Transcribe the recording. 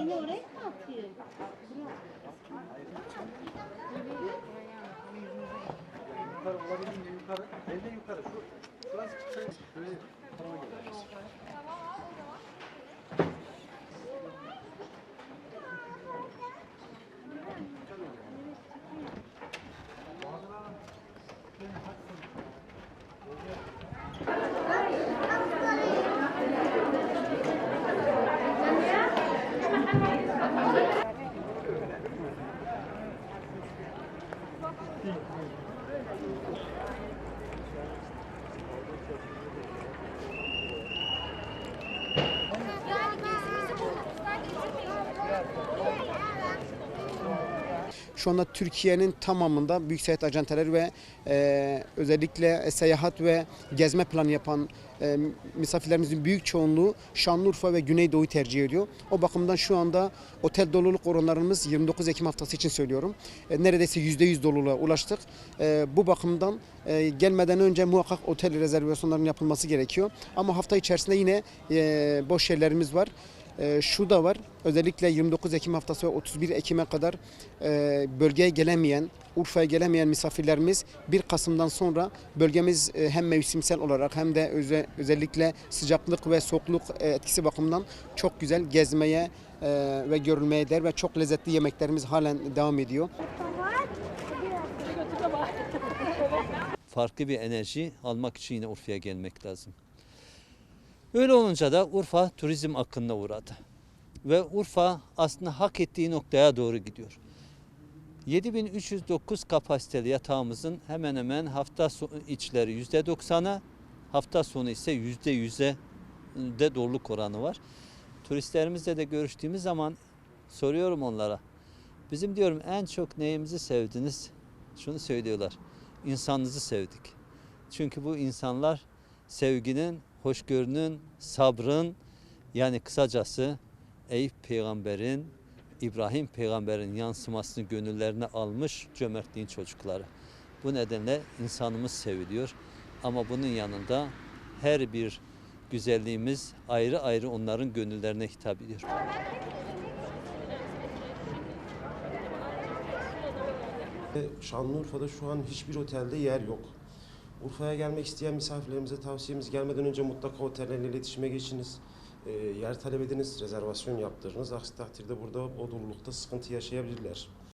Seni oraya mı atıyor? Yukarı olabildiğince yukarı. Elde yukarı. Şu, şurası çıksa şöyle tarafa geliriz. Yani Şu anda Türkiye'nin tamamında büyük seyahat ajantaları ve e, özellikle seyahat ve gezme planı yapan e, misafirlerimizin büyük çoğunluğu Şanlıurfa ve Güneydoğu'yu tercih ediyor. O bakımdan şu anda otel doluluk oranlarımız 29 Ekim haftası için söylüyorum. E, neredeyse %100 doluluğa ulaştık. E, bu bakımdan e, gelmeden önce muhakkak otel rezervasyonlarının yapılması gerekiyor. Ama hafta içerisinde yine e, boş yerlerimiz var. E, şu da var. Özellikle 29 Ekim haftası ve 31 Ekim'e kadar e, bölgeye gelemeyen, Urfa'ya gelemeyen misafirlerimiz 1 Kasım'dan sonra bölgemiz e, hem mevsimsel olarak hem de öze- özellikle sıcaklık ve soğukluk e, etkisi bakımından çok güzel gezmeye ve görülmeye değer ve çok lezzetli yemeklerimiz halen devam ediyor. farklı bir enerji almak için yine Urfa'ya gelmek lazım. Öyle olunca da Urfa turizm akınına uğradı. Ve Urfa aslında hak ettiği noktaya doğru gidiyor. 7309 kapasiteli yatağımızın hemen hemen hafta içleri %90'a, hafta sonu ise %100'e de doluluk oranı var. Turistlerimizle de görüştüğümüz zaman soruyorum onlara. Bizim diyorum en çok neyimizi sevdiniz? Şunu söylüyorlar insanınızı sevdik. Çünkü bu insanlar sevginin, hoşgörünün, sabrın yani kısacası Eyüp peygamberin, İbrahim peygamberin yansımasını gönüllerine almış cömertliğin çocukları. Bu nedenle insanımız seviliyor. Ama bunun yanında her bir güzelliğimiz ayrı ayrı onların gönüllerine hitap ediyor. Şanlıurfa'da şu an hiçbir otelde yer yok. Urfa'ya gelmek isteyen misafirlerimize tavsiyemiz gelmeden önce mutlaka otellerle iletişime geçiniz. Ee, yer talep ediniz, rezervasyon yaptırınız. Aksi takdirde burada o dolulukta sıkıntı yaşayabilirler.